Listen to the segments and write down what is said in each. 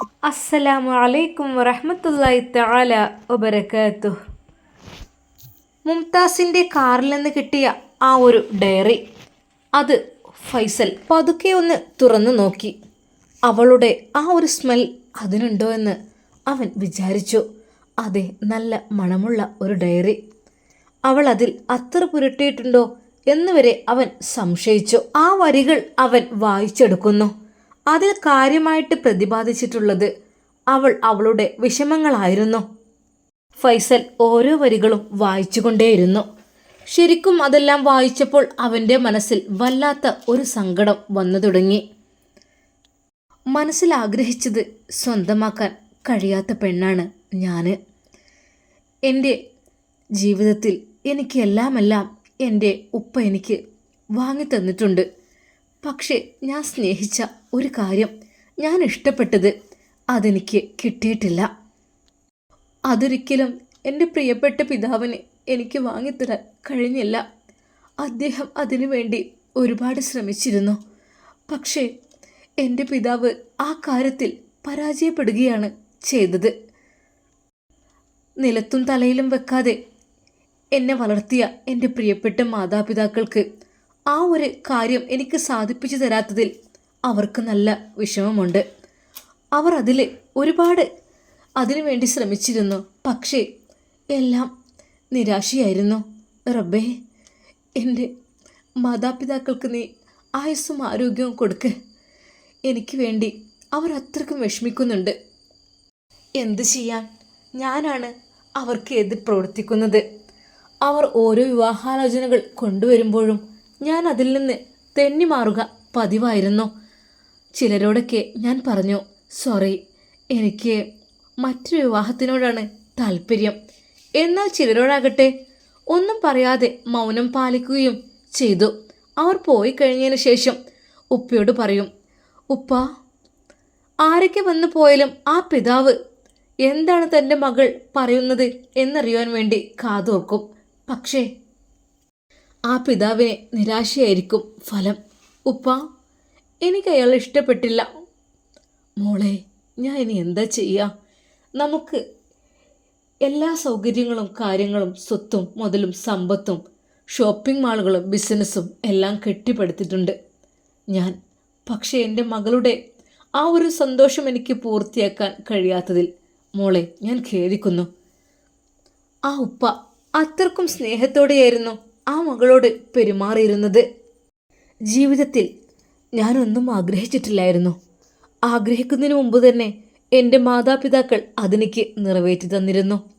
അസ്സലാമു അലൈക്കും വറഹ്മത്തുള്ളാഹി തആല വബറകാതുഹു മുംതാസിന്റെ കാറിൽ നിന്ന് കിട്ടിയ ആ ഒരു ഡയറി അത് ഫൈസൽ പതുക്കെ ഒന്ന് തുറന്നു നോക്കി. അവളുടെ ആ ഒരു സ്മെൽ അതിനുണ്ടോ എന്ന് അവൻ വിചാരിച്ചു. അതെ നല്ല മണമുള്ള ഒരു ഡയറി. അവൾ അതിൽ അത്ര പുരട്ടിയിട്ടുണ്ടോ എന്നുവരെ അവൻ സംശയിച്ചു. ആ വരികൾ അവൻ വായിച്ചെടുക്കുന്നു. അതിൽ കാര്യമായിട്ട് പ്രതിപാദിച്ചിട്ടുള്ളത് അവൾ അവളുടെ വിഷമങ്ങളായിരുന്നു. ഫൈസൽ ഓരോ വരികളും വായിച്ചുകൊണ്ടേയിരുന്നു. ശരിക്കും അതെല്ലാം വായിച്ചപ്പോൾ അവന്റെ മനസ്സിൽ വല്ലാത്ത ഒരു സങ്കടം വന്നു തുടങ്ങി. മനസ്സിൽ ആഗ്രഹിച്ചത് സ്വന്തമാക്കാൻ കഴിയാത്ത പെണ്ണാണ് ഞാൻ എന്റെ ജീവിതത്തിൽ എനിക്ക് എല്ലാമെല്ലാം എന്റെ ഉപ്പ എനിക്ക് വാങ്ങി തന്നിട്ടുണ്ട് പക്ഷേ ഞാൻ സ്നേഹിച്ച ഒരു കാര്യം ഞാൻ ഇഷ്ടപ്പെട്ടത് അതെനിക്ക് കിട്ടിയിട്ടില്ല. അതൊരിക്കലും എന്റെ പ്രിയപ്പെട്ട പിതാവിന് എനിക്ക് വാങ്ങിത്തരാൻ കഴിഞ്ഞില്ല. അദ്ദേഹം അതിനുവേണ്ടി ഒരുപാട് ശ്രമിച്ചിരുന്നു. പക്ഷേ എന്റെ പിതാവ് ആ കാര്യത്തിൽ പരാജയപ്പെടുകയാണ് ചെയ്തത്. നിലത്തും തലയിലും വെക്കാതെ എന്നെ വളർത്തിയ എന്റെ പ്രിയപ്പെട്ട മാതാപിതാക്കൾക്ക് ആ ഒരു കാര്യം എനിക്ക് സാധിപ്പിച്ചു തരാത്തതിൽ അവർക്ക് നല്ല വിഷമമുണ്ട്. അവർ അതിൽ ഒരുപാട് അതിനുവേണ്ടി ശ്രമിച്ചിരുന്നു. പക്ഷേ എല്ലാം നിരാശയായിരുന്നു. റബ്ബേ എന്റെ മാതാപിതാക്കൾക്ക് നീ ആയുസ്സും ആരോഗ്യവും കൊടുക്ക്. എനിക്ക് വേണ്ടി അവർ അത്രക്കും വിഷമിക്കുന്നുണ്ട്. എന്ത് ചെയ്യാൻ ഞാനാണ് അവർക്ക് എതിർ പ്രവർത്തിക്കുന്നത്? അവർ ഓരോ വിവാഹാലോചനകൾ കൊണ്ടുവരുമ്പോഴും ഞാൻ അതിൽ നിന്ന് തെന്നി മാറുക പതിവായിരുന്നു. ചിലരോടൊക്കെ ഞാൻ പറഞ്ഞു സോറി എനിക്ക് മറ്റൊരു വിവാഹത്തിനോടാണ് താല്പര്യം. എന്നാൽ ചിലരോടാകട്ടെ ഒന്നും പറയാതെ മൗനം പാലിക്കുകയും ചെയ്തു. അവർ പോയി കഴിഞ്ഞതിന് ശേഷം ഉപ്പയോട് പറയും ഉപ്പ ആരൊക്കെ വന്നു പോയാലും ആ പിതാവ് എന്താണ് തന്റെ മകൾ പറയുന്നത് എന്നറിയുവാൻ വേണ്ടി കാതോർക്കും. പക്ഷേ ആ പിതാവിനെ നിരാശയായിരിക്കും ഫലം. ഉപ്പ എനിക്ക് അയാളെ ഇഷ്ടപ്പെട്ടില്ല. മോളെ ഞാൻ ഇനി എന്താ ചെയ്യുക നമുക്ക് എല്ലാ സൗകര്യങ്ങളും കാര്യങ്ങളും സ്വത്തും മുതലും സമ്പത്തും ഷോപ്പിംഗ് മാളുകളും ബിസിനസ്സും എല്ലാം കെട്ടിപ്പടുത്തിട്ടുണ്ട്. ഞാൻ പക്ഷേ എന്റെ മകളുടെ ആ ഒരു സന്തോഷം എനിക്ക് പൂർത്തിയാക്കാൻ കഴിയാത്തതിൽ മോളെ ഞാൻ ഖേദിക്കുന്നു. ആ ഉപ്പ അത്രക്കും സ്നേഹത്തോടെയായിരുന്നു ആ മകളോട് പെരുമാറിയിരുന്നത്. ജീവിതത്തിൽ ഞാനൊന്നും ആഗ്രഹിച്ചിട്ടില്ലായിരുന്നു. ആഗ്രഹിക്കുന്നതിന് മുമ്പ് തന്നെ എന്റെ മാതാപിതാക്കൾ അതെനിക്ക് നിറവേറ്റി തന്നിരുന്നു.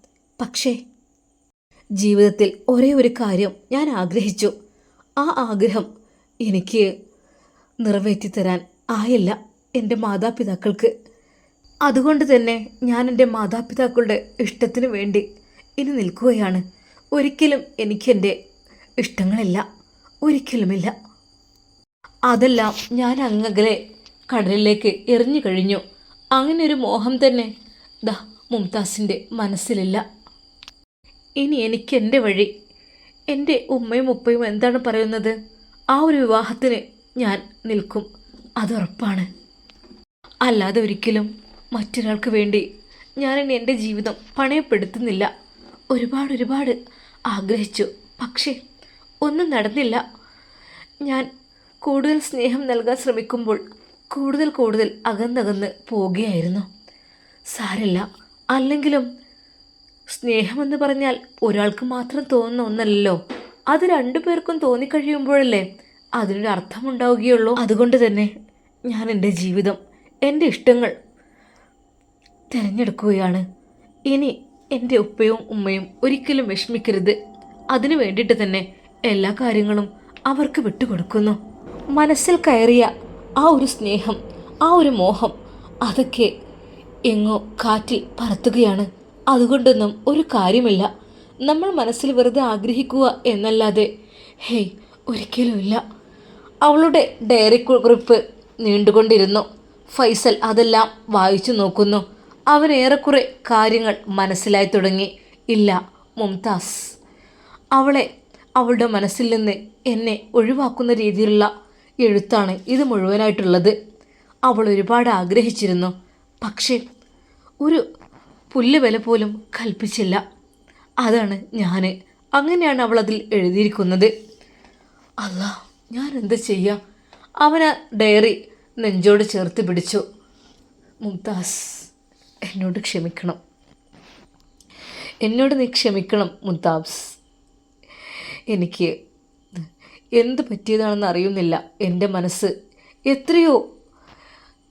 പക്ഷേ ജീവിതത്തിൽ ഒരേ ഒരു കാര്യം ഞാൻ ആഗ്രഹിച്ചു. ആ ആഗ്രഹം എനിക്ക് നിറവേറ്റി തരാൻ ആയില്ല എന്റെ മാതാപിതാക്കൾക്ക്. അതുകൊണ്ട് തന്നെ ഞാൻ എന്റെ മാതാപിതാക്കളുടെ ഇഷ്ടത്തിന് വേണ്ടി ഇനി നിൽക്കുകയാണ്. ഒരിക്കലും എനിക്കെന്റെ ഇഷ്ടങ്ങളില്ല. ഒരിക്കലുമില്ല. അതെല്ലാം ഞാൻ അങ്ങകലെ കടലിലേക്ക് എറിഞ്ഞു കഴിഞ്ഞു. ഒരു മോഹം തന്നെ ദാ മുംതാസിന്റെ മനസ്സിലില്ല. ഇനി എനിക്ക് എന്റെ വഴി എന്റെ ഉമ്മയും ഉപ്പയും എന്താണ് പറയുന്നത്? ആ ഒരു വിവാഹത്തിന് ഞാൻ നിൽക്കും അതുറപ്പാണ് അല്ലാതെ ഒരിക്കലും മറ്റൊരാൾക്ക് വേണ്ടി ഞാൻ ഞാനിനി എന്റെ ജീവിതം പണയപ്പെടുത്തുന്നില്ല. ഒരുപാട് ഒരുപാട് ആഗ്രഹിച്ചു പക്ഷേ ഒന്നും നടന്നില്ല. ഞാൻ കൂടുതൽ സ്നേഹം നൽകാൻ ശ്രമിക്കുമ്പോൾ കൂടുതൽ കൂടുതൽ അകന്നകന്ന് പോവുകയായിരുന്നു. സാരല്ല അല്ലെങ്കിലും സ്നേഹമെന്ന് പറഞ്ഞാൽ ഒരാൾക്ക് മാത്രം തോന്നുന്ന ഒന്നല്ലല്ലോ. അത് രണ്ടു പേർക്കും തോന്നിക്കഴിയുമ്പോഴല്ലേ അതിനൊരു അർത്ഥമുണ്ടാവുകയുള്ളൂ. അതുകൊണ്ട് തന്നെ ഞാൻ എന്റെ ജീവിതം എന്റെ ഇഷ്ടങ്ങൾ തിരഞ്ഞെടുക്കുകയാണ്. ഇനി എന്റെ ഉപ്പയും ഉമ്മയും ഒരിക്കലും വിഷമിക്കരുത്. അതിനു വേണ്ടിയിട്ട് തന്നെ എല്ലാ കാര്യങ്ങളും അവർക്ക് വിട്ടുകൊടുക്കുന്നു. മനസ്സിൽ കയറിയ ആ ഒരു സ്നേഹം ആ ഒരു മോഹം അതൊക്കെ എങ്ങോ കാറ്റിൽ പറത്തുകയാണ്. അതുകൊണ്ടൊന്നും ഒരു കാര്യമില്ല. നമ്മൾ മനസ്സിൽ വെറുതെ ആഗ്രഹിക്കുക എന്നല്ലാതെ ഹേയ് ഒരിക്കലുമില്ല അവളുടെ ഡയറി കുറിപ്പ് നീണ്ടുകൊണ്ടിരുന്നു. ഫൈസൽ അതെല്ലാം വായിച്ചു നോക്കുന്നു. അവനേറെക്കുറെ കാര്യങ്ങൾ മനസ്സിലായി തുടങ്ങി. ഇല്ല മുംതാസ്. അവളെ അവളുടെ മനസ്സിൽ നിന്ന് എന്നെ ഒഴിവാക്കുന്ന രീതിയിലുള്ള എഴുത്താണ് ഇത് മുഴുവനായിട്ടുള്ളത്. അവൾ ഒരുപാട് ആഗ്രഹിച്ചിരുന്നു. പക്ഷേ ഒരു പുല്ല് വില പോലും കൽപ്പിച്ചില്ല. അതാണ് ഞാൻ അങ്ങനെയാണ് അവൾ അതിൽ എഴുതിയിരിക്കുന്നത്. അല്ല ഞാൻ എന്ത് ചെയ്യാം? അവൻ ആ ഡയറി നെഞ്ചോട് ചേർത്ത് പിടിച്ചു. മുംതാസ് എന്നോട് ക്ഷമിക്കണം. എന്നോട് നീ ക്ഷമിക്കണം മുംതാസ്. എനിക്ക് എന്ത് പറ്റിയതാണെന്ന് അറിയുന്നില്ല എന്റെ മനസ്സ്. എത്രയോ.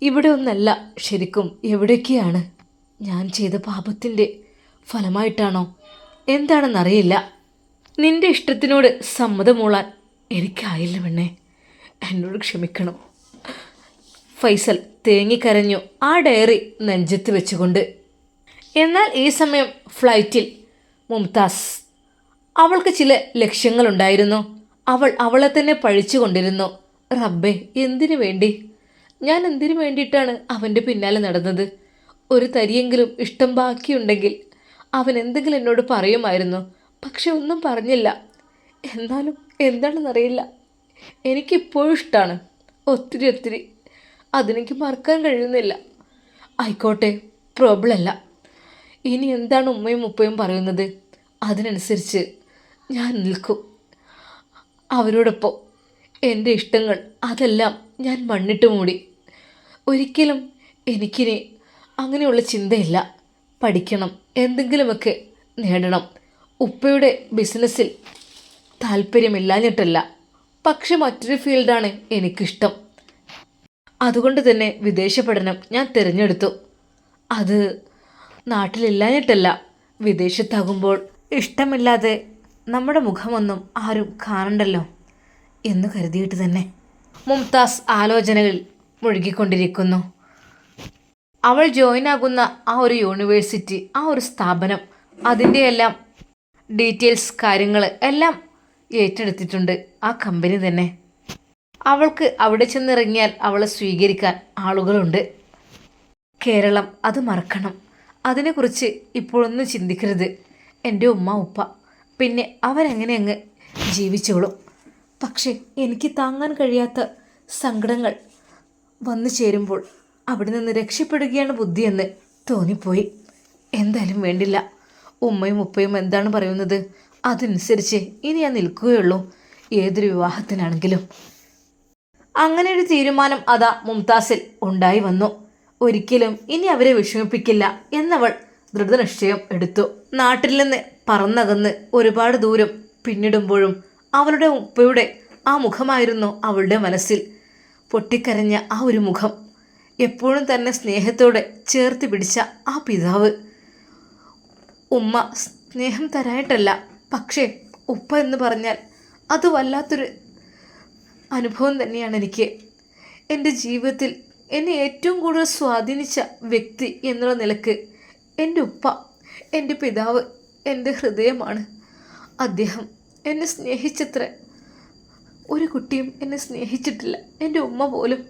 ഇവിടെ ഒന്നല്ല ശരിക്കും എവിടേക്കാണ്? ഞാൻ ചെയ്ത പാപത്തിന്റെ ഫലമായിട്ടാണോ? എന്താണെന്നറിയില്ല. നിന്റെ ഇഷ്ടത്തിനോട് സമ്മതമൂളാൻ എനിക്കായില്ല പെണ്ണേ. എന്നോട് ക്ഷമിക്കണം? ഫൈസൽ തേങ്ങിക്കരഞ്ഞു ആ ഡയറി നെഞ്ചത്ത് വെച്ചുകൊണ്ട്. എന്നാൽ ഈ സമയം ഫ്ലൈറ്റിൽ മുംതാസ്. അവൾക്ക് ചില ലക്ഷ്യങ്ങളുണ്ടായിരുന്നു. അവൾ അവളെ തന്നെ പഴിച്ചുകൊണ്ടിരുന്നു റബ്ബേ എന്തിനു വേണ്ടി? ഞാൻ എന്തിനു വേണ്ടിയിട്ടാണ് അവന്റെ പിന്നാലെ നടന്നത്? ഒരു തരിയെങ്കിലും ഇഷ്ടം ബാക്കിയുണ്ടെങ്കിൽ അവൻ എന്തെങ്കിലും എന്നോട് പറയുമായിരുന്നു. പക്ഷെ ഒന്നും പറഞ്ഞില്ല. എന്നാലും എന്താണെന്നറിയില്ല. എനിക്കിപ്പോഴും ഇഷ്ടമാണ് ഒത്തിരി ഒത്തിരി. അതെനിക്ക് മറക്കാൻ കഴിയുന്നില്ല. ആയിക്കോട്ടെ പ്രോബ്ലം അല്ല. ഇനി എന്താണ് ഉമ്മയും ഉപ്പയും പറയുന്നത്? അതിനനുസരിച്ച് ഞാൻ നിൽക്കും. അവരോടൊപ്പം. എന്റെ ഇഷ്ടങ്ങൾ അതെല്ലാം ഞാൻ മണ്ണിട്ട് മൂടി. ഒരിക്കലും എനിക്കിനി അങ്ങനെയുള്ള ചിന്തയില്ല. പഠിക്കണം എന്തെങ്കിലുമൊക്കെ നേടണം. ഉപ്പയുടെ ബിസിനസ്സിൽ താല്പര്യമില്ലാഞ്ഞിട്ടല്ല. പക്ഷെ മറ്റൊരു ഫീൽഡാണ് എനിക്കിഷ്ടം. അതുകൊണ്ട് തന്നെ വിദേശ പഠനം ഞാൻ തിരഞ്ഞെടുത്തു. അത് നാട്ടിലില്ലാഞ്ഞിട്ടല്ല വിദേശത്താകുമ്പോൾ ഇഷ്ടമില്ലാതെ നമ്മുടെ മുഖമൊന്നും ആരും കാണണ്ടല്ലോ എന്ന് കരുതിയിട്ട് തന്നെ മുംതാസ് ആലോചനകൾ മുഴുകിക്കൊണ്ടിരിക്കുന്നു. അവൾ ജോയിൻ ആകുന്ന ആ ഒരു യൂണിവേഴ്സിറ്റി ആ ഒരു സ്ഥാപനം അതിന്റെ എല്ലാം ഡീറ്റെയിൽസ് കാര്യങ്ങൾ എല്ലാം ഏറ്റെടുത്തിട്ടുണ്ട് ആ കമ്പനി തന്നെ. അവൾക്ക് അവിടെ ചെന്നിറങ്ങിയാൽ അവളെ സ്വീകരിക്കാൻ ആളുകളുണ്ട്. കേരളം അത് മറക്കണം. അതിനെക്കുറിച്ച് ഇപ്പോഴൊന്നും ചിന്തിക്കരുത്. എന്റെ ഉമ്മ ഉപ്പ പിന്നെ അവരങ്ങനെ അങ്ങ് ജീവിച്ചോളും? പക്ഷേ എനിക്ക് താങ്ങാൻ കഴിയാത്ത സങ്കടങ്ങൾ വന്നു ചേരുമ്പോൾ അവിടെ നിന്ന് രക്ഷപ്പെടുകയാണ് ബുദ്ധിയെന്ന് തോന്നിപ്പോയി. എന്തായാലും വേണ്ടില്ല. ഉമ്മയും ഉപ്പയും എന്താണ് പറയുന്നത്? അതനുസരിച്ച് ഇനി ഞാൻ നിൽക്കുകയുള്ളൂ. ഏതൊരു വിവാഹത്തിനാണെങ്കിലും. അങ്ങനെ ഒരു തീരുമാനം അതാ മുംതാസിൽ ഉണ്ടായി വന്നു. ഒരിക്കലും ഇനി അവരെ വിഷമിപ്പിക്കില്ല എന്നവൾ ദൃഢനിശ്ചയം എടുത്തു. നാട്ടിൽ നിന്ന് പറന്നകന്ന് ഒരുപാട് ദൂരം പിന്നിടുമ്പോഴും അവളുടെ ഉപ്പയുടെ ആ മുഖമായിരുന്നു അവളുടെ മനസ്സിൽ. പൊട്ടിക്കരഞ്ഞ ആ ഒരു മുഖം. എപ്പോഴും തന്നെ സ്നേഹത്തോടെ ചേർത്ത് പിടിച്ച ആ പിതാവ്. ഉമ്മ സ്നേഹം തരായിട്ടല്ല പക്ഷേ ഉപ്പ എന്ന് പറഞ്ഞാൽ അത് വല്ലാത്തൊരു അനുഭവം തന്നെയാണ് എനിക്ക്. എന്റെ ജീവിതത്തിൽ എന്നെ ഏറ്റവും കൂടുതൽ സ്വാധീനിച്ച വ്യക്തി എന്നുള്ള നിലയ്ക്ക് എന്റെ ഉപ്പ എന്റെ പിതാവ് എന്റെ ഹൃദയമാണ്. അദ്ദേഹം എന്നെ സ്നേഹിച്ചത്ര. ഒരു കുട്ടിയും എന്നെ സ്നേഹിച്ചിട്ടില്ല. എന്റെ ഉമ്മ പോലും.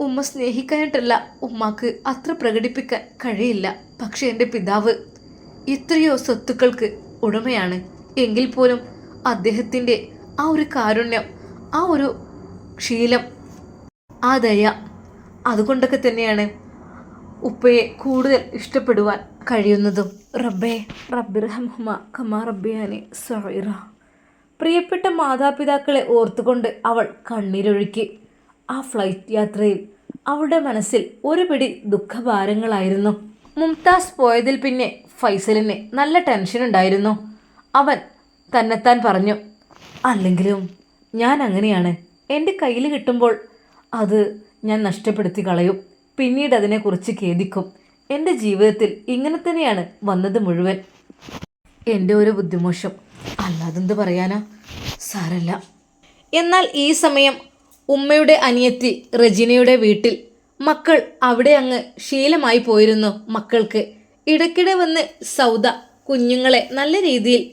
ഉമ്മ സ്നേഹിക്കാനായിട്ടല്ല ഉമ്മാക്ക് അത്ര പ്രകടിപ്പിക്കാൻ കഴിയില്ല. പക്ഷേ എന്റെ പിതാവ് ഇത്രയോ സ്വത്തുക്കൾക്ക് ഉടമയാണ്. എങ്കിൽ പോലും അദ്ദേഹത്തിന്റെ ആ ഒരു കാരുണ്യം ആ ഒരു ശീലം ആ ദയ അതുകൊണ്ടൊക്കെ തന്നെയാണ് ഉപ്പയെ കൂടുതൽ ഇഷ്ടപ്പെടുവാൻ കഴിയുന്നതും റബ്ബേ റബ്ബിർഹമുമ കമാ റബ്ബിയാനെ സൊറ പ്രിയപ്പെട്ട മാതാപിതാക്കളെ ഓർത്തുകൊണ്ട് അവൾ കണ്ണീരൊഴുക്കി. ആ ഫ്ലൈറ്റ് യാത്രയിൽ അവളുടെ മനസ്സിൽ ഒരു പിടി ദുഃഖഭാരങ്ങളായിരുന്നു. മുംതാസ് പോയതിൽ പിന്നെ ഫൈസലിന് നല്ല ടെൻഷൻ ഉണ്ടായിരുന്നു. അവൻ തന്നെത്താൻ പറഞ്ഞു അല്ലെങ്കിലും ഞാൻ അങ്ങനെയാണ്. എന്റെ കയ്യിൽ കിട്ടുമ്പോൾ അത് ഞാൻ നഷ്ടപ്പെടുത്തി കളയും. പിന്നീട് അതിനെക്കുറിച്ച് ഖേദിക്കും. എന്റെ ജീവിതത്തിൽ ഇങ്ങനെ തന്നെയാണ് വന്നത് മുഴുവൻ. എന്റെ ഒരു ബുദ്ധിമോശം. അല്ലാതെന്ത് പറയാനാ? സാരല്ല. എന്നാൽ ഈ സമയം ഉമ്മയുടെ അനിയത്തി റെജിനയുടെ വീട്ടിൽ മക്കൾ അവിടെ അങ്ങ് ശീലമായി പോയിരുന്നു മക്കൾക്ക്. ഇടയ്ക്കിടെ വന്ന് സൗദ കുഞ്ഞുങ്ങളെ നല്ല രീതിയിൽ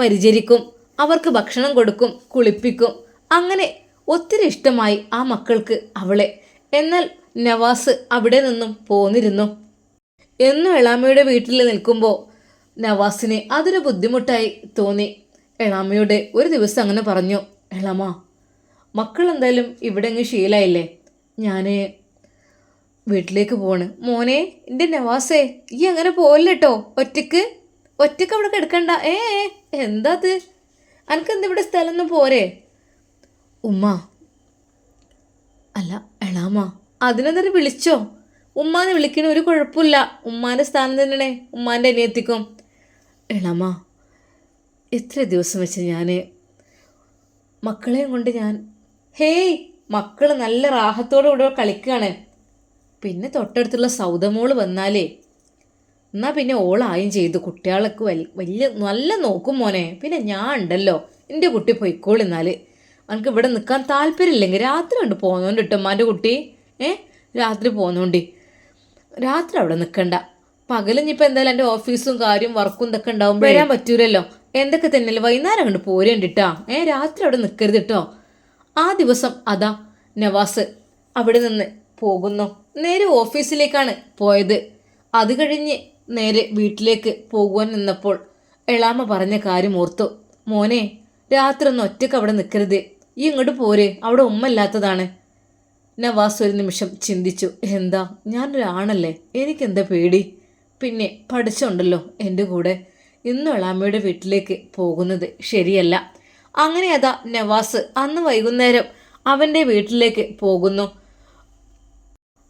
പരിചരിക്കും അവർക്ക് ഭക്ഷണം കൊടുക്കും കുളിപ്പിക്കും. അങ്ങനെ ഒത്തിരി ഇഷ്ടമായി ആ മക്കൾക്ക് അവളെ. എന്നാൽ നവാസ് അവിടെ നിന്നും പോന്നിരുന്നു. എന്നും എളാമയുടെ വീട്ടിൽ നിൽക്കുമ്പോൾ നവാസിന് അതൊരു ബുദ്ധിമുട്ടായി തോന്നി. എളാമയുടെ ഒരു ദിവസം അങ്ങനെ പറഞ്ഞു എളാമ മക്കൾ എന്തായാലും ഇവിടെ അങ്ങ് ശീലായില്ലേ? ഞാൻ വീട്ടിലേക്ക് പോണ് മോനെ എന്റെ നവാസേ ഈ അങ്ങനെ പോവല്ലോ ഒറ്റയ്ക്ക്? ഒറ്റയ്ക്ക് അവിടെ കിടക്കണ്ട ഏ എന്താ അത് അനക്കെന്താ ഇവിടെ സ്ഥലമൊന്നും പോരെ? ഉമ്മ. അല്ല എളാമ അതിനെന്തൊരു വിളിച്ചോ? ഉമ്മാനെ വിളിക്കണ ഒരു കുഴപ്പമില്ല. ഉമ്മാന്റെ സ്ഥാനം തന്നെയാണേ. ഉമ്മാന്റെ അനിയത്തിക്കും. എളാമ എത്ര ദിവസം വെച്ച് ഞാൻ മക്കളെയും കൊണ്ട് ഞാൻ ഹേയ് മക്കൾ നല്ല റാഹത്തോടെ ഇവിടെ കളിക്കുകയാണ്. പിന്നെ തൊട്ടടുത്തുള്ള സൗദമോൾ വന്നാലേ എന്നാ പിന്നെ ഓളായും ചെയ്തു. കുട്ടികളൊക്കെ വൽ വലിയ നല്ല നോക്കും മോനെ. പിന്നെ ഞാൻ ഉണ്ടല്ലോ. എന്റെ കുട്ടി പൊയ്ക്കോളിന്നാൽ എനിക്ക് ഇവിടെ നിൽക്കാൻ താല്പര്യമില്ലെങ്കിൽ രാത്രി ഉണ്ട് പോകുന്നുണ്ട് ഇട്ടോ ഉമ്മാന്റെ കുട്ടി. ഏ? രാത്രി പോന്നോണ്ടി. രാത്രി അവിടെ നിൽക്കണ്ട പകലിഞ്ഞിപ്പോൾ എന്തായാലും എന്റെ ഓഫീസും കാര്യം വർക്കും ഇതൊക്കെ ഉണ്ടാവും വരാൻ പറ്റൂലല്ലോ. എന്തൊക്കെ തന്നെയല്ലേ വൈകുന്നേരം കണ്ട് പോരേണ്ടിട്ടാ ഏ രാത്രി അവിടെ നിൽക്കരുത് കേട്ടോ ആ ദിവസം അതാ നവാസ് അവിടെ നിന്ന് പോകുന്നു. നേരെ ഓഫീസിലേക്കാണ് പോയത്. അത് കഴിഞ്ഞ് നേരെ വീട്ടിലേക്ക് പോകുവാൻ നിന്നപ്പോൾ എളാമ പറഞ്ഞ കാര്യം ഓർത്തു. മോനെ രാത്രി ഒന്ന് ഒറ്റയ്ക്ക് അവിടെ നിൽക്കരുത് ഈ ഇങ്ങോട്ട് പോരെ. അവിടെ ഉമ്മ ഇല്ലാത്തതാണ്. നവാസ് ഒരു നിമിഷം ചിന്തിച്ചു. എന്താ? ഞാനൊരാണല്ലേ? എനിക്കെന്താ പേടി? പിന്നെ പഠിച്ചുണ്ടല്ലോ എന്റെ കൂടെ. ഇന്ന് അളാമ്മയുടെ വീട്ടിലേക്ക് പോകുന്നത് ശരിയല്ല. അങ്ങനെ അതാ നവാസ്. അന്ന് വൈകുന്നേരം അവന്റെ വീട്ടിലേക്ക് പോകുന്നു.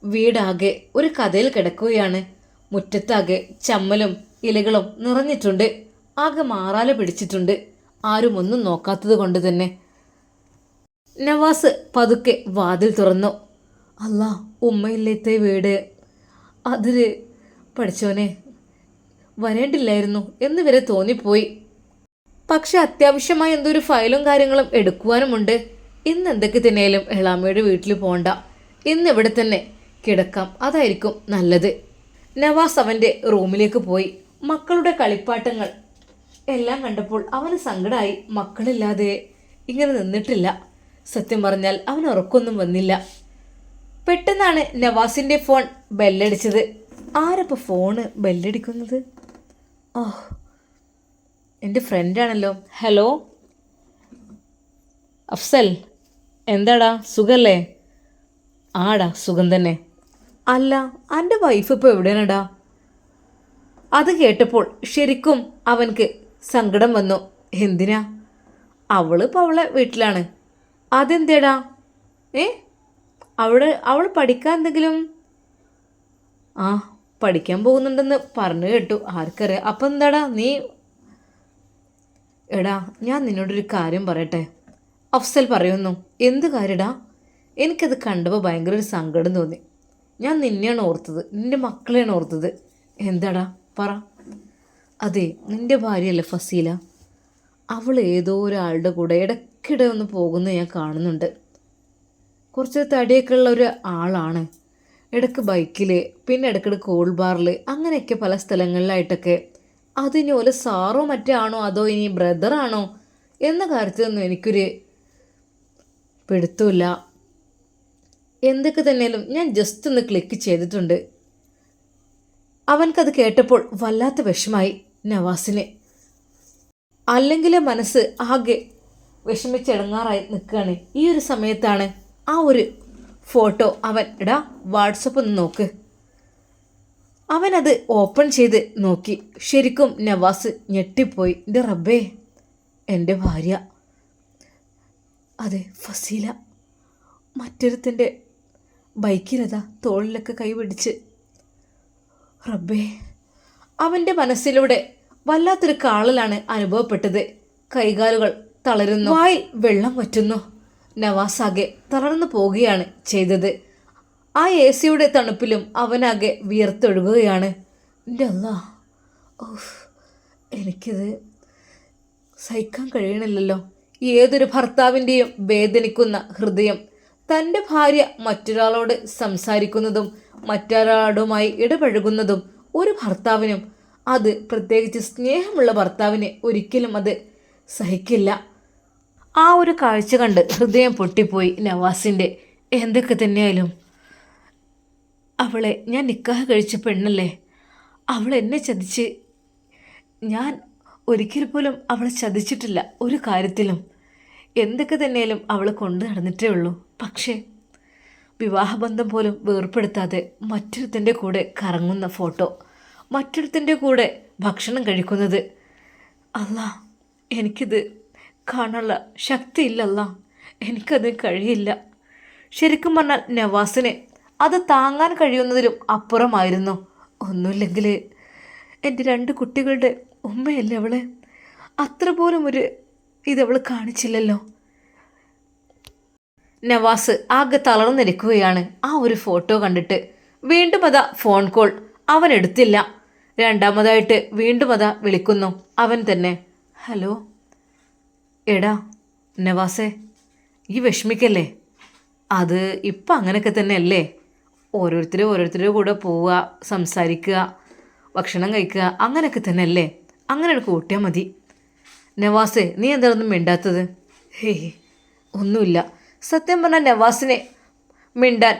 വീടാകെ ഒരു കഥയിൽ കിടക്കുകയാണ്. മുറ്റത്താകെ ചമ്മലും ഇലകളും നിറഞ്ഞിട്ടുണ്ട്. ആകെ മാറാല പിടിച്ചിട്ടുണ്ട്. ആരും ഒന്നും നോക്കാത്തത് കൊണ്ട് തന്നെ. നവാസ് പതുക്കെ വാതിൽ തുറന്നു. അല്ല ഉമ്മയില്ലാത്ത വീട്? അതിൽ പഠിച്ചോനെ വരേണ്ടില്ലായിരുന്നു എന്ന് വരെ തോന്നിപ്പോയി. പക്ഷെ അത്യാവശ്യമായി എന്തൊരു ഫയലും കാര്യങ്ങളും എടുക്കുവാനുമുണ്ട്. ഇന്ന് എന്തൊക്കെ തന്നെയാലും എളാമ്മയുടെ വീട്ടിൽ പോണ്ട. ഇന്ന് ഇവിടെ തന്നെ കിടക്കാം. അതായിരിക്കും നല്ലത്. നവാസ് അവന്റെ റൂമിലേക്ക് പോയി. മക്കളുടെ കളിപ്പാട്ടങ്ങൾ എല്ലാം കണ്ടപ്പോൾ അവന് സങ്കടമായി മക്കളില്ലാതെ ഇങ്ങനെ നിന്നിട്ടില്ല. സത്യം പറഞ്ഞാൽ അവൻ ഉറക്കൊന്നും വന്നില്ല. പെട്ടെന്നാണ് നവാസിന്റെ ഫോൺ ബെല്ലടിച്ചത്. ആരപ്പോൾ ഫോണ് ബെല്ലടിക്കുന്നത്? ഓ എന്റെ ഫ്രണ്ടാണല്ലോ ഹലോ? അഫ്സൽ എന്താടാ? സുഖല്ലേ? ആടാ സുഖം തന്നെ. അല്ല എന്റെ വൈഫ് ഇപ്പോൾ എവിടെയാണടാ? അത് കേട്ടപ്പോൾ ശരിക്കും അവൻക്ക് സങ്കടം വന്നു. എന്തിനാ? അവളിപ്പോൾ അവളെ വീട്ടിലാണ്. അതെന്തേടാ? ഏ? അവിടെ അവൾ പഠിക്കാൻ എന്തെങ്കിലും? ആ പഠിക്കാൻ പോകുന്നുണ്ടെന്ന് പറഞ്ഞു കേട്ടു. ആർക്കറിയാം. അപ്പം എന്താടാ നീ? എടാ ഞാൻ നിന്നോടൊരു കാര്യം പറയട്ടെ. അഫ്സൽ പറയുന്നു എന്ത് കാര്യടാ? എനിക്കത് കണ്ടപ്പോൾ ഭയങ്കര ഒരു സങ്കടം തോന്നി. ഞാൻ നിന്നെയാണ് ഓർത്തത്. നിന്റെ മക്കളെയാണ് ഓർത്തത്. എന്താടാ? പറ. അതെ നിന്റെ ഭാര്യയല്ലേ ഫസീല? അവൾ ഏതോ ഒരാളുടെ കൂടെ ഇടയ്ക്കിടെ ഒന്ന് പോകുന്നത് ഞാൻ കാണുന്നുണ്ട്. കുറച്ച് തടിയൊക്കെ ഉള്ള ഒരു ആളാണ്. ഇടയ്ക്ക് ബൈക്കിൽ പിന്നെ ഇടയ്ക്കിടെ കോൾ ബാറിൽ അങ്ങനെയൊക്കെ പല സ്ഥലങ്ങളിലായിട്ടൊക്കെ. അതിന് ഓല സാറോ മറ്റാണോ അതോ ഇനി ബ്രദറാണോ എന്ന കാര്യത്തിലൊന്നും എനിക്കൊരു പിടുത്തമില്ല. എന്തൊക്കെ തന്നെയാലും ഞാൻ ജസ്റ്റ് ഒന്ന് ക്ലിക്ക് ചെയ്തിട്ടുണ്ട്. അവൻക്കത് കേട്ടപ്പോൾ വല്ലാത്ത വിഷമായി നവാസിന്. അല്ലെങ്കിലെ മനസ്സ് ആകെ വിഷമിച്ചിടങ്ങാറായി നിൽക്കുകയാണ്. ഈ ഒരു സമയത്താണ് ആ ഒരു ഫോട്ടോ അവൻ എടാ വാട്സപ്പ് ഒന്ന് നോക്ക്. അവനത് ഓപ്പൺ ചെയ്ത് നോക്കി. ശരിക്കും നവാസ് ഞെട്ടിപ്പോയി. എന്റെ റബ്ബേ എന്റെ ഭാര്യ. അതെ ഫസീല. മറ്റൊരുത്തന്റെ ബൈക്കിലതാ തോളിലൊക്കെ കൈപിടിച്ച് റബ്ബേ. അവന്റെ മനസ്സിലൂടെ വല്ലാത്തൊരു കാളലാണ് അനുഭവപ്പെട്ടത്. കൈകാലുകൾ തളരുന്നു. വായിൽ വെള്ളം വറ്റുന്നു. നവാസാകെ തളർന്നു പോവുകയാണ് ചെയ്തത്. ആ എ സിയുടെ തണുപ്പിലും അവനാകെ വിയർത്തൊഴുകുകയാണ്. എന്റെ അല്ല എനിക്കിത് സഹിക്കാൻ കഴിയണില്ലല്ലോ. ഏതൊരു ഭർത്താവിന്റെയും വേദനിക്കുന്ന ഹൃദയം തന്റെ ഭാര്യ മറ്റൊരാളോട് സംസാരിക്കുന്നതും മറ്റൊരാളുമായി ഇടപഴകുന്നതും ഒരു ഭർത്താവിനും അത് പ്രത്യേകിച്ച് സ്നേഹമുള്ള ഭർത്താവിനെ ഒരിക്കലും അത് സഹിക്കില്ല. ആ ഒരു കാഴ്ച കണ്ട് ഹൃദയം പൊട്ടിപ്പോയി നവാസിന്റെ എന്തൊക്കെ തന്നെയായാലും. അവളെ ഞാൻ നിക്കാഹ് കഴിച്ച പെണ്ണല്ലേ. അവൾ എന്നെ ചതിച്ച്. ഞാൻ ഒരിക്കൽ പോലും അവളെ ചതിച്ചിട്ടില്ല ഒരു കാര്യത്തിലും. എന്തൊക്കെ തന്നെയാലും അവൾ കൊണ്ടു നടന്നിട്ടേ ഉള്ളൂ. പക്ഷേ വിവാഹബന്ധം പോലും വേർപ്പെടുത്താതെ മറ്റൊരുത്തിന്റെ കൂടെ കറങ്ങുന്ന ഫോട്ടോ മറ്റൊരുത്തിന്റെ കൂടെ ഭക്ഷണം കഴിക്കുന്നത്. അല്ല എനിക്കിത് കാണാനുള്ള ശക്തിയില്ലല്ല. എനിക്കത് കഴിയില്ല. ശരിക്കും പറഞ്ഞാൽ നവാസിന് അത് താങ്ങാൻ കഴിയുന്നതിലും അപ്പുറമായിരുന്നു. ഒന്നുമില്ലെങ്കിൽ എന്റെ രണ്ട് കുട്ടികളുടെ ഉമ്മയല്ലേ അവൾ? അത്ര പോലും ഒരു ഇതവൾ കാണിച്ചില്ലല്ലോ. നവാസ് ആകെ തളർന്നിരിക്കുകയാണ് ആ ഒരു ഫോട്ടോ കണ്ടിട്ട് വീണ്ടും അതാ ഫോൺ കോൾ. അവൻ എടുത്തില്ല. രണ്ടാമതായിട്ട് വീണ്ടും അതാ വിളിക്കുന്നു. അവൻ തന്നെ ഹലോ? എടാ നവാസേ ഈ വിഷമിക്കല്ലേ? അത് ഇപ്പം അങ്ങനെയൊക്കെ തന്നെ അല്ലേ ഓരോരുത്തരും ഓരോരുത്തരുടെ കൂടെ പോവുക സംസാരിക്കുക ഭക്ഷണം കഴിക്കുക അങ്ങനെയൊക്കെ തന്നെ അല്ലേ അങ്ങനെ കൂട്ടിയാൽ മതി. നവാസേ നീ എന്താണെന്നും മിണ്ടാത്തത്? ഹേയ് ഒന്നുമില്ല. സത്യം പറഞ്ഞാൽ നവാസിനെ മിണ്ടാൻ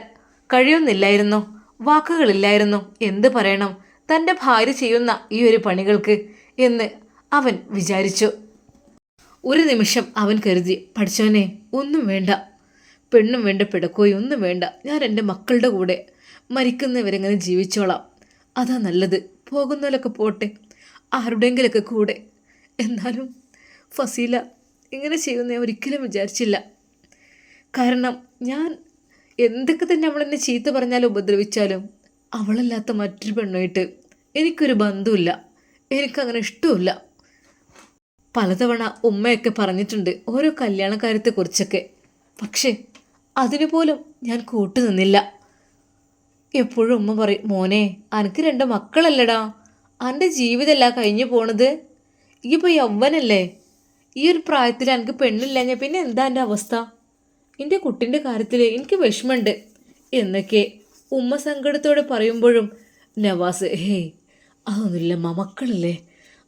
കഴിയുന്നില്ലായിരുന്നു. വാക്കുകളില്ലായിരുന്നു. എന്ത് പറയണം? തന്റെ ഭാര്യ ചെയ്യുന്ന ഈ ഒരു പണികൾക്ക് എന്ന് അവൻ വിചാരിച്ചു. ഒരു നിമിഷം അവൻ കരുതി പഠിച്ചവനെ ഒന്നും വേണ്ട. പെണ്ണും വേണ്ട പിടക്കോയും ഒന്നും വേണ്ട. ഞാൻ എന്റെ മക്കളുടെ കൂടെ മരിക്കുന്നവരെങ്ങനെ ജീവിച്ചോളാം? അതാ നല്ലത്. പോകുന്നവരൊക്കെ പോട്ടെ. ആരുടെയെങ്കിലൊക്കെ കൂടെ. എന്നാലും ഫസീല ഇങ്ങനെ ചെയ്യുന്ന ഒരിക്കലും വിചാരിച്ചില്ല. കാരണം ഞാൻ എന്തൊക്കെ തന്നെ അവളെന്നെ ചീത്ത പറഞ്ഞാലും ഉപദ്രവിച്ചാലും അവളല്ലാത്ത മറ്റൊരു പെണ്ണുമായിട്ട് എനിക്കൊരു ബന്ധമില്ല എനിക്കങ്ങനെ ഇഷ്ടമില്ല പലതവണ ഉമ്മയൊക്കെ പറഞ്ഞിട്ടുണ്ട് ഓരോ കല്യാണ കുറിച്ചൊക്കെ പക്ഷേ അതിനു പോലും ഞാൻ കൂട്ടുനിന്നില്ല എപ്പോഴും ഉമ്മ പറയും മോനെ അനക്ക് രണ്ട് മക്കളല്ലടാ. അന്റെ ജീവിതമല്ല കഴിഞ്ഞു പോണത്. ഈ ഇപ്പോൾ യൗവനല്ലേ? ഈ ഒരു പ്രായത്തിൽ എനിക്ക് പെണ്ണില്ല പിന്നെ എന്താ എന്റെ അവസ്ഥ? എന്റെ കുട്ടിന്റെ കാര്യത്തിൽ എനിക്ക് വിഷമമുണ്ട് എന്നൊക്കെ ഉമ്മ സങ്കടത്തോടെ പറയുമ്പോഴും നവാസ് ഹേ അതൊന്നുമില്ല മക്കളല്ലേ?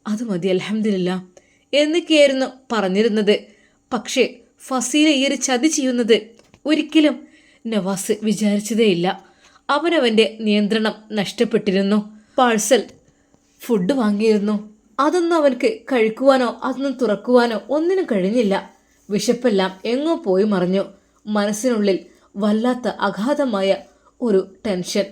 അത് മതി അലഹമില്ല എന്നൊക്കെയായിരുന്നു പറഞ്ഞിരുന്നത്. പക്ഷേ ഫസീല ഈ ചതി ചെയ്യുന്നത് ഒരിക്കലും നവാസ് വിചാരിച്ചതേയില്ല. അവനവന്റെ നിയന്ത്രണം നഷ്ടപ്പെട്ടിരുന്നു. പാഴ്സൽ ഫുഡ് വാങ്ങിയിരുന്നു. അതൊന്നും അവൻക്ക് കഴിക്കുവാനോ അതൊന്നും തുറക്കുവാനോ ഒന്നിനും കഴിഞ്ഞില്ല. വിശപ്പെല്ലാം എങ്ങോ പോയി മറിഞ്ഞു. മനസ്സിനുള്ളിൽ വല്ലാത്ത അഗാധമായ ഒരു ടെൻഷൻ.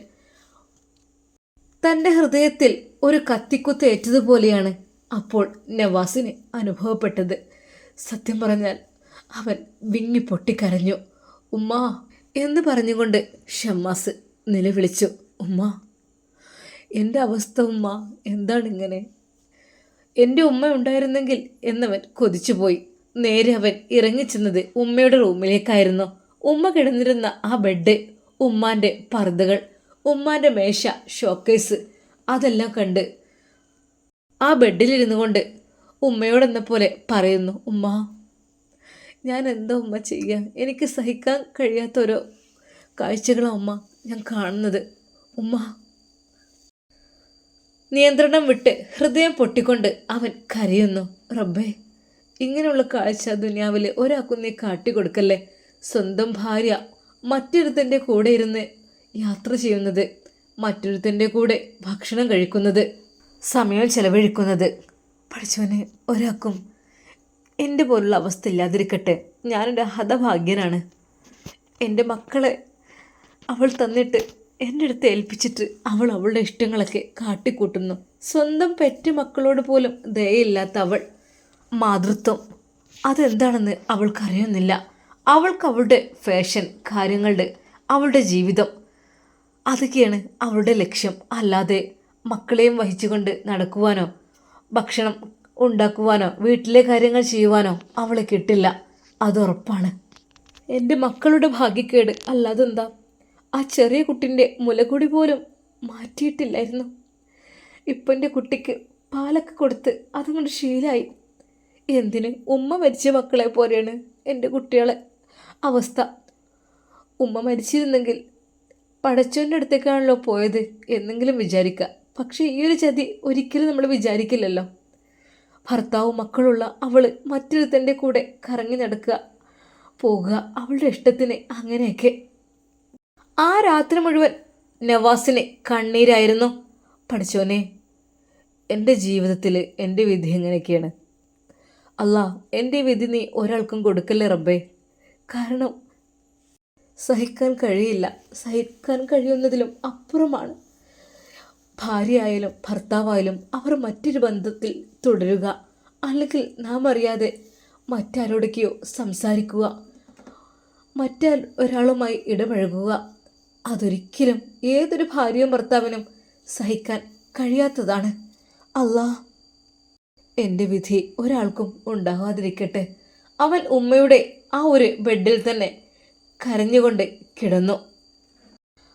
തന്റെ ഹൃദയത്തിൽ ഒരു കത്തിക്കുത്ത് ഏറ്റതുപോലെയാണ്. അപ്പോൾ നവാസിന് അനുഭവപ്പെട്ടത്. സത്യം പറഞ്ഞാൽ അവൻ വിങ്ങി പൊട്ടിക്കരഞ്ഞു. ഉമ്മാ എന്ന് പറഞ്ഞുകൊണ്ട് ഷമ്മാസ് നിലവിളിച്ചു. ഉമ്മ എന്റെ അവസ്ഥ ഉമ്മ എന്താണിങ്ങനെ? എന്റെ ഉമ്മ ഉണ്ടായിരുന്നെങ്കിൽ എന്നവൻ കൊതിച്ചുപോയി. നേരെ അവൻ ഇറങ്ങിച്ചെന്നത് ഉമ്മയുടെ റൂമിലേക്കായിരുന്നു. ഉമ്മ കിടന്നിരുന്ന ആ ബെഡ് ഉമ്മാന്റെ പർദ്ദകൾ ഉമ്മാന്റെ മേശ ഷോക്കേസ് അതെല്ലാം കണ്ട് ആ ബെഡിലിരുന്നു കൊണ്ട് ഉമ്മയോടെന്ന പോലെ പറയുന്നു ഉമ്മ ഞാൻ എന്താ ഉമ്മ ചെയ്യുക എനിക്ക് സഹിക്കാൻ കഴിയാത്തൊരു കാഴ്ചകളാണ് ഉമ്മ ഞാൻ കാണുന്നത്. ഉമ്മ. നിയന്ത്രണം വിട്ട് ഹൃദയം പൊട്ടിക്കൊണ്ട് അവൻ കരയുന്നു റബ്ബേ ഇങ്ങനെയുള്ള കാഴ്ച ദുനിയാവിൽ ഒരാൾക്കും നീ കാട്ടിക്കൊടുക്കല്ലേ? സ്വന്തം ഭാര്യ മറ്റൊരുത്തന്റെ കൂടെ ഇരുന്ന് യാത്ര ചെയ്യുന്നത് മറ്റൊരുത്തന്റെ കൂടെ ഭക്ഷണം കഴിക്കുന്നത്. സമയം ചെലവഴിക്കുന്നത്. പഠിച്ചവന് ഒരാൾക്കും എന്റെ പോലുള്ള അവസ്ഥ ഇല്ലാതിരിക്കട്ടെ. ഞാനൊരു ഹതഭാഗ്യനാണ്. എന്റെ മക്കളെ അവൾ തന്നിട്ട് എന്റെ അടുത്ത് ഏൽപ്പിച്ചിട്ട് അവൾ അവളുടെ ഇഷ്ടങ്ങളൊക്കെ കാട്ടിക്കൂട്ടുന്നു. സ്വന്തം പെറ്റ മക്കളോട് പോലും ദയയില്ലാത്ത അവൾ. മാതൃത്വം. അതെന്താണെന്ന് അവൾക്കറിയുന്നില്ല. അവൾക്ക് അവളുടെ ഫാഷൻ കാര്യങ്ങളുടെ അവളുടെ ജീവിതം. അതൊക്കെയാണ് അവളുടെ ലക്ഷ്യം. അല്ലാതെ മക്കളെയും വഹിച്ചുകൊണ്ട് നടക്കുവാനോ ഭക്ഷണം ഉണ്ടാക്കുവാനോ വീട്ടിലെ കാര്യങ്ങൾ ചെയ്യുവാനോ അവളെ കിട്ടില്ല. അതുറപ്പാണ് എന്റെ മക്കളുടെ ഭാഗ്യക്കേട് അല്ലാതെന്താ? ആ ചെറിയ കുട്ടിന്റെ മുലകുടി പോലും മാറ്റിയിട്ടില്ലായിരുന്നു. ഇപ്പം എന്റെ കുട്ടിക്ക് പാലൊക്കെ കൊടുത്ത് അതുകൊണ്ട് ശീലായി. എന്തിന് ഉമ്മ മരിച്ച മക്കളെ പോലെയാണ് എന്റെ കുട്ടികളെ അവസ്ഥ. ഉമ്മ മരിച്ചിരുന്നെങ്കിൽ പടച്ചോന്റെ അടുത്തേക്കാണല്ലോ പോയത് എന്നെങ്കിലും വിചാരിക്കുക പക്ഷേ ഈ ഒരു ചതി ഒരിക്കലും നമ്മൾ വിചാരിക്കില്ലല്ലോ. ഭർത്താവും മക്കളുള്ള അവൾ മറ്റൊരുത്തന്റെ കൂടെ കറങ്ങി നടക്കുക പോകുക അവളുടെ ഇഷ്ടത്തിന് അങ്ങനെയൊക്കെ. ആ രാത്രി മുഴുവൻ നവാസിന് കണ്ണീരായിരുന്നു. പഠിച്ചോനെ എന്റെ ജീവിതത്തിൽ എന്റെ വിധി എങ്ങനെയൊക്കെയാണ് അല്ല എന്റെ വിധി നീ ഒരാൾക്കും കൊടുക്കല്ലേ റബ്ബേ. കാരണം സഹിക്കാൻ കഴിയില്ല. സഹിക്കാൻ കഴിയുന്നതിലും അപ്പുറമാണ്. ഭാര്യയായാലും ഭർത്താവായാലും അവർ മറ്റൊരു ബന്ധത്തിൽ തുടരുക. അല്ലെങ്കിൽ നാം അറിയാതെ മറ്റാരോടൊക്കെയോ സംസാരിക്കുക. മറ്റാൽ ഒരാളുമായി ഇടപഴകുക. അതൊരിക്കലും ഏതൊരു ഭാര്യയും ഭർത്താവിനും സഹിക്കാൻ കഴിയാത്തതാണ്. അല്ലാ എന്റെ വിധി ഒരാൾക്കും ഉണ്ടാകാതിരിക്കട്ടെ അവൻ ഉമ്മയുടെ ആ ഒരു ബെഡിൽ തന്നെ കരഞ്ഞുകൊണ്ട് കിടന്നു.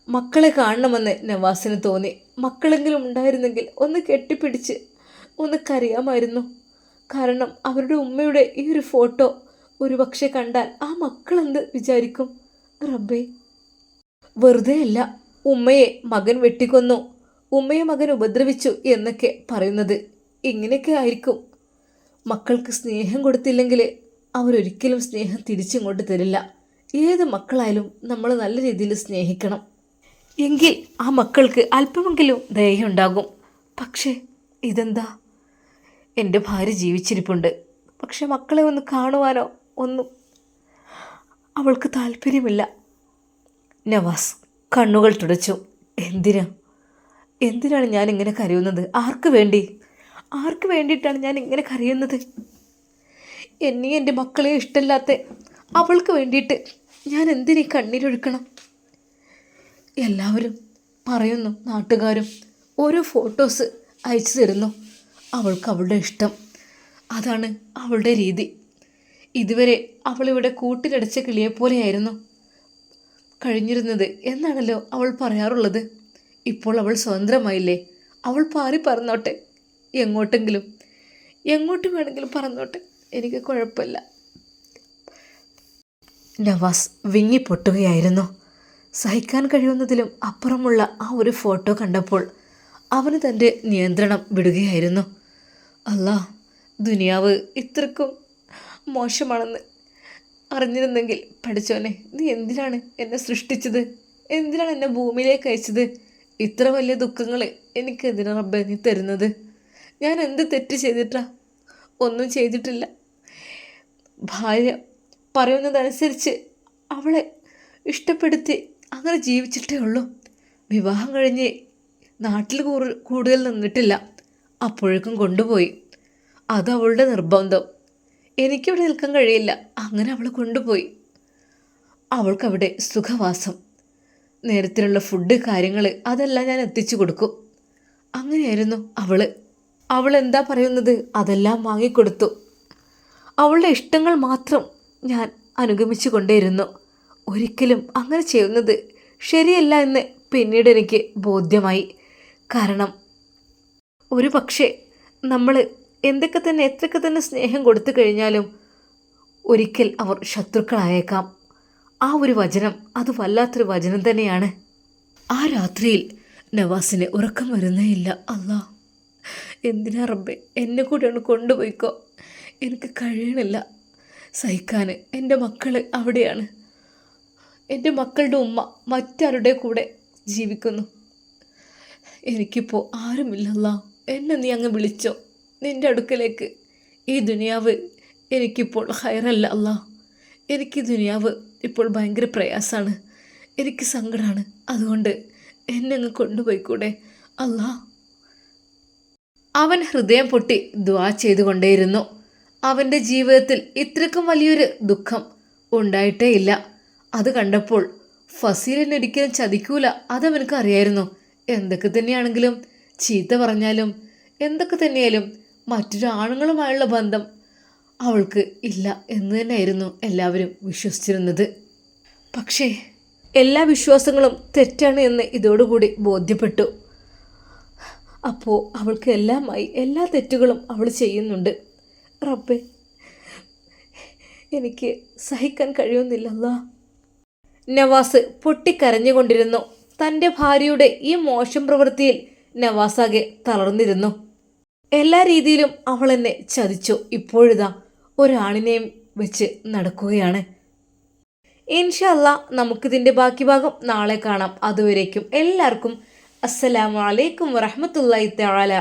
മക്കളെ കാണണമെന്ന് നവാസിന് തോന്നി. മക്കളെങ്കിലും ഉണ്ടായിരുന്നെങ്കിൽ ഒന്ന് കെട്ടിപ്പിടിച്ച് ഒന്ന് കരയാമായിരുന്നു. കാരണം അവരുടെ ഉമ്മയുടെ ഈ ഒരു ഫോട്ടോ ഒരു പക്ഷെ കണ്ടാൽ ആ മക്കളെന്ത് വിചാരിക്കും? റബ്ബേ. വെറുതെയല്ല ഉമ്മയെ മകൻ വെട്ടിക്കൊന്നു ഉമ്മയെ മകൻ ഉപദ്രവിച്ചു എന്നൊക്കെ പറയുന്നത് ഇങ്ങനെയൊക്കെ ആയിരിക്കും. മക്കൾക്ക് സ്നേഹം കൊടുത്തില്ലെങ്കിൽ അവരൊരിക്കലും സ്നേഹം തിരിച്ചിങ്ങോട്ട് തരില്ല. ഏത് മക്കളായാലും നമ്മൾ നല്ല രീതിയിൽ സ്നേഹിക്കണം. എങ്കിൽ ആ മക്കൾക്ക് അല്പമെങ്കിലും ദയുണ്ടാകും പക്ഷേ ഇതെന്താ? എന്റെ ഭാര്യ ജീവിച്ചിരിപ്പുണ്ട്. പക്ഷെ മക്കളെ ഒന്ന് കാണുവാനോ? ഒന്നും. അവൾക്ക് താല്പര്യമില്ല. നവാസ് കണ്ണുകൾ തുടച്ചു. എന്തിനാ? എന്തിനാണ് ഞാൻ ഇങ്ങനെ കരയുന്നത്? ആർക്ക് വേണ്ടി? ആർക്ക് വേണ്ടിയിട്ടാണ് ഞാൻ ഇങ്ങനെ കരയുന്നത്? എന്നെ എന്റെ മക്കളെ ഇഷ്ടമില്ലാത്ത അവൾക്ക് വേണ്ടിയിട്ട് ഞാൻ എന്തിനീ കണ്ണീരൊഴുക്കണം? എല്ലാവരും പറയുന്നു നാട്ടുകാരും ഓരോ ഫോട്ടോസ് അയച്ചു തരുന്നു. അവൾക്ക് അവളുടെ ഇഷ്ടം. അതാണ് അവളുടെ രീതി. ഇതുവരെ അവളിവിടെ കൂട്ടിലടച്ച കിളിയെപ്പോലെയായിരുന്നു കഴിഞ്ഞിരുന്നത് എന്നാണല്ലോ അവൾ പറയാറുള്ളത്. ഇപ്പോൾ അവൾ സ്വതന്ത്രമായില്ലേ? അവൾ പാറി പറന്നോട്ടെ. എങ്ങോട്ടെങ്കിലും. എങ്ങോട്ട് വേണമെങ്കിലും പറന്നോട്ടെ. എനിക്ക് കുഴപ്പമില്ല. നവാസ് വിങ്ങിപ്പൊട്ടുകയായിരുന്നു. സഹിക്കാൻ കഴിയുന്നതിലും അപ്പുറമുള്ള ആ ഒരു ഫോട്ടോ കണ്ടപ്പോൾ അവന് തന്റെ നിയന്ത്രണം വിടുകയായിരുന്നു. അല്ല ദുനിയാവ് ഇത്രക്കും മോശമാണെന്ന് അറിഞ്ഞിരുന്നെങ്കിൽ പഠിച്ചോനെ നീ എന്തിനാണ് എന്നെ സൃഷ്ടിച്ചത്? എന്തിനാണ് എന്നെ ഭൂമിയിലേക്ക് അയച്ചത്? ഇത്ര വലിയ ദുഃഖങ്ങൾ എനിക്ക് എന്തിനാ റബ്ബെ നീ തരുന്നത്. ഞാൻ എന്ത് തെറ്റ് ചെയ്തിട്ടാ? ഒന്നും ചെയ്തിട്ടില്ല. ഭാര്യ പറയുന്നതനുസരിച്ച് അവളെ ഇഷ്ടപ്പെടുത്തി അങ്ങനെ ജീവിച്ചിട്ടേ ഉള്ളൂ. വിവാഹം കഴിഞ്ഞ് നാട്ടിൽ കൂടു- കൂടുതൽ നിന്നിട്ടില്ല. അപ്പോഴേക്കും കൊണ്ടുപോയി. അത് അവളുടെ നിർബന്ധം. എനിക്കിവിടെ നിൽക്കാൻ കഴിയില്ല. അങ്ങനെ അവൾ കൊണ്ടുപോയി. അവൾക്കവിടെ സുഖവാസം. നേരത്തിലുള്ള ഫുഡ് കാര്യങ്ങൾ അതെല്ലാം ഞാൻ എത്തിച്ചു കൊടുക്കും. അങ്ങനെയായിരുന്നു അവൾ അവൾ എന്താ പറയുന്നത്? അതെല്ലാം വാങ്ങിക്കൊടുത്തു. അവളുടെ ഇഷ്ടങ്ങൾ മാത്രം ഞാൻ അനുഗമിച്ചു കൊണ്ടേയിരുന്നു. ഒരിക്കലും അങ്ങനെ ചെയ്യുന്നത് ശരിയല്ല എന്ന് പിന്നീട് എനിക്ക് ബോധ്യമായി. കാരണം ഒരു പക്ഷേ നമ്മൾ എന്തൊക്കെ തന്നെ എത്രയൊക്കെ തന്നെ സ്നേഹം കൊടുത്തു കഴിഞ്ഞാലും ഒരിക്കൽ അവർ ശത്രുക്കളായേക്കാം. ആ ഒരു വചനം അത് വല്ലാത്തൊരു വചനം തന്നെയാണ്. ആ രാത്രിയിൽ നവാസിന് ഉറക്കം വരുന്നേയില്ല അല്ലാ എന്തിനാ റബ്ബെ എന്നെ കൂടെയാണ് കൊണ്ടുപോയിക്കോ? എനിക്ക് കഴിയണില്ല. സഹിക്കാൻ എന്റെ മക്കൾ അവിടെയാണ്. എന്റെ മക്കളുടെ ഉമ്മ മറ്റാരുടെ കൂടെ ജീവിക്കുന്നു? എനിക്കിപ്പോൾ ആരുമില്ലല്ല. എന്നെ നീ അങ്ങ് വിളിച്ചോ. നിന്റെ അടുക്കലേക്ക്. ഈ ദുനിയാവ് എനിക്കിപ്പോൾ ഹയറല്ല അല്ല. എനിക്ക് ദുനിയാവ് ഇപ്പോൾ ഭയങ്കര പ്രയാസമാണ് എനിക്ക് സങ്കടമാണ് അതുകൊണ്ട് എന്നെ അങ്ങ് കൊണ്ടുപോയിക്കൂടെ? അല്ലാ. അവൻ ഹൃദയം പൊട്ടി ദ്വാ ചെയ്തുകൊണ്ടേയിരുന്നു. അവന്റെ ജീവിതത്തിൽ ഇത്രക്കും വലിയൊരു ദുഃഖം ഉണ്ടായിട്ടേ ഇല്ല അത് കണ്ടപ്പോൾ ഫസീലിനെ ഒരിക്കലും ചതിക്കൂല. അതവനക്ക് അറിയായിരുന്നു എന്തൊക്കെ തന്നെയാണെങ്കിലും ചീത്ത പറഞ്ഞാലും എന്തൊക്കെ തന്നെയാലും മറ്റൊരു ആണുങ്ങളുമായുള്ള ബന്ധം അവൾക്ക് ഇല്ല എന്ന് തന്നെയായിരുന്നു എല്ലാവരും വിശ്വസിച്ചിരുന്നത്. പക്ഷേ എല്ലാ വിശ്വാസങ്ങളും തെറ്റാണ് എന്ന് ഇതോടുകൂടി ബോധ്യപ്പെട്ടു. അപ്പോൾ അവൾക്ക് എല്ലാമായി എല്ലാ തെറ്റുകളും അവൾ ചെയ്യുന്നുണ്ട്. റബ്ബെ എനിക്ക് സഹിക്കാൻ കഴിയുന്നില്ലല്ല. നവാസ് പൊട്ടിക്കരഞ്ഞുകൊണ്ടിരുന്നു. തന്റെ ഭാര്യയുടെ ഈ മോശം പ്രവൃത്തിയിൽ നവാസാകെ തളർന്നിരുന്നു. എല്ലാ രീതിയിലും അവൾ എന്നെ ചതിച്ചു. ഇപ്പോഴിതാ ഒരാണിനെയും വെച്ച് നടക്കുകയാണ്. ഇൻഷല്ല നമുക്കിതിന്റെ ബാക്കി ഭാഗം നാളെ കാണാം. അതുവരേക്കും എല്ലാവർക്കും അസ്സലാമലൈക്കും അലൈക്കും വറഹമത്തല്ലായി തആല